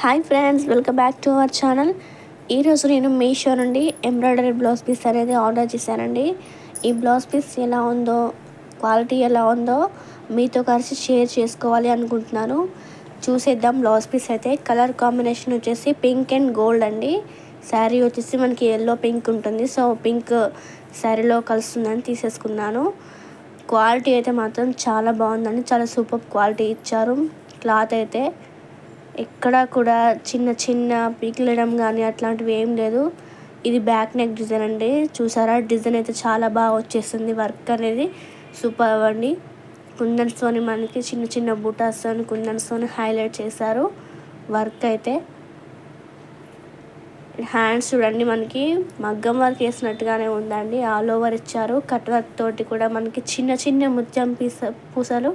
Hi friends welcome back to our channel. ఈరోజు నేను మీషో నుండి ఎంబ్రాయిడరీ బ్లౌజ్ పీస్ అనేది ఆర్డర్ చేశానండి. ఈ బ్లౌజ్ పీస్ ఎలా ఉందో క్వాలిటీ ఎలా ఉందో మీతో కలిసి షేర్ చేసుకోవాలి అనుకుంటున్నాను. చూసేద్దాం బ్లౌజ్ పీస్ అయితే. కలర్ కాంబినేషన్ వచ్చేసి పింక్ అండ్ గోల్డ్ అండి. శారీ వచ్చేసి మనకి ఎల్లో పింక్ ఉంటుంది. సో పింక్ శారీలో కలుస్తుందని తీసేసుకున్నాను. క్వాలిటీ అయితే మాత్రం చాలా బాగుందండి. చాలా సూపర్ క్వాలిటీ ఇచ్చారు. క్లాత్ అయితే ఎక్కడా కూడా చిన్న చిన్న పీకిలడం కానీ అట్లాంటివి ఏం లేదు. ఇది బ్యాక్ నెక్ డిజైన్ అండి. చూసారా? డిజైన్ అయితే చాలా బాగా వచ్చేస్తుంది వర్క్ అనేది సూపర్ అవ్వండి. కుందన్స్తోని మనకి చిన్న చిన్న బూటాస్తో కుందన్స్తోని హైలైట్ చేశారు. వర్క్ అయితే. హ్యాండ్స్ చూడండి మనకి. మగ్గం వర్క్ వేసినట్టుగానే ఉందండి. ఆల్ ఓవర్ ఇచ్చారు. కట్ వర్క్ తోటి కూడా మనకి చిన్న చిన్న ముత్యం పీస పూసలు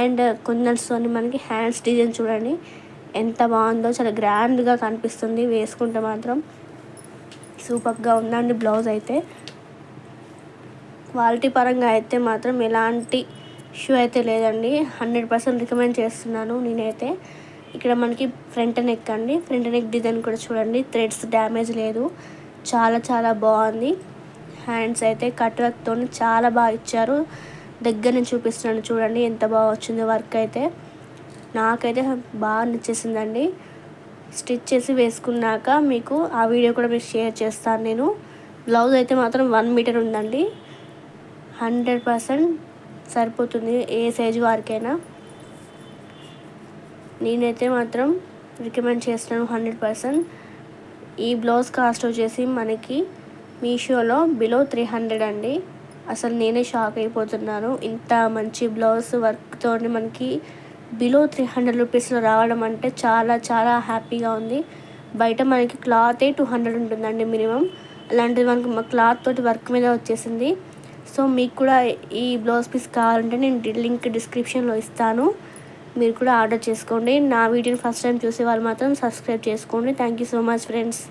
అండ్ కుందన్స్తోని మనకి హ్యాండ్స్ డిజైన్ చూడండి. ఎంత బాగుందో చాలా గ్రాండ్గా కనిపిస్తుంది. వేసుకుంటే మాత్రం సూపర్గా ఉందండి బ్లౌజ్ అయితే. క్వాలిటీ పరంగా అయితే మాత్రం ఎలాంటి ఇష్యూ అయితే లేదండి. హండ్రెడ్ పర్సెంట్ రికమెండ్ చేస్తున్నాను నేనైతే. ఇక్కడ మనకి ఫ్రంట్ నెక్ అండి. ఫ్రంట్ నెక్ డిజైన్ కూడా చూడండి. థ్రెడ్స్ డ్యామేజ్ లేదు. చాలా చాలా బాగుంది. హ్యాండ్స్ అయితే కట్ వర్క్తో చాలా బాగా ఇచ్చారు. దగ్గర నుంచి చూపిస్తున్నాను చూడండి ఎంత బాగా వచ్చిందో వర్క్ అయితే. నాకైతే బాగా నచ్చేసిందండి. స్టిచ్ చేసి వేసుకున్నాక మీకు ఆ వీడియో కూడా మీకు షేర్ చేస్తాను నేను. బ్లౌజ్ అయితే మాత్రం వన్ మీటర్ ఉందండి. హండ్రెడ్ పర్సెంట్ సరిపోతుంది ఏ సైజు వారికైనా. నేనైతే మాత్రం రికమెండ్ చేస్తున్నాను హండ్రెడ్ పర్సెంట్. ఈ బ్లౌజ్ కాస్ట్ వచ్చేసి మనకి మీషోలో బిలో త్రీ హండ్రెడ్ అండి. అసలు నేనే షాక్ అయిపోతున్నాను. ఇంత మంచి బ్లౌజ్ వర్క్తో మనకి బిలో త్రీ హండ్రెడ్ రూపీస్లో రావడం అంటే చాలా చాలా హ్యాపీగా ఉంది. బయట మనకి క్లాతే టూ హండ్రెడ్ ఉంటుందండి మినిమం. అలాంటిది మనకి క్లాత్ తోటి వర్క్ మీద వచ్చేసింది. సో మీకు కూడా ఈ బ్లౌజ్ పీస్ కావాలంటే నేను లింక్ డిస్క్రిప్షన్లో ఇస్తాను. మీరు కూడా ఆర్డర్ చేసుకోండి. నా వీడియోని ఫస్ట్ టైం చూసే వాళ్ళు మాత్రం సబ్స్క్రైబ్ చేసుకోండి. Thank you so much friends.